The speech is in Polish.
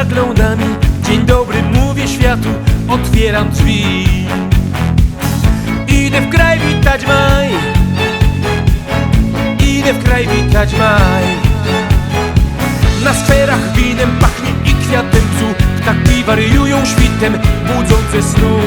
zaglądami Dzień dobry mówię światu, otwieram drzwi. Idę w kraj witać maj. Idę w kraj witać maj. Na sferach winem pachnie i kwiatem psu. Ptaki wariują świtem, budzą ze snu.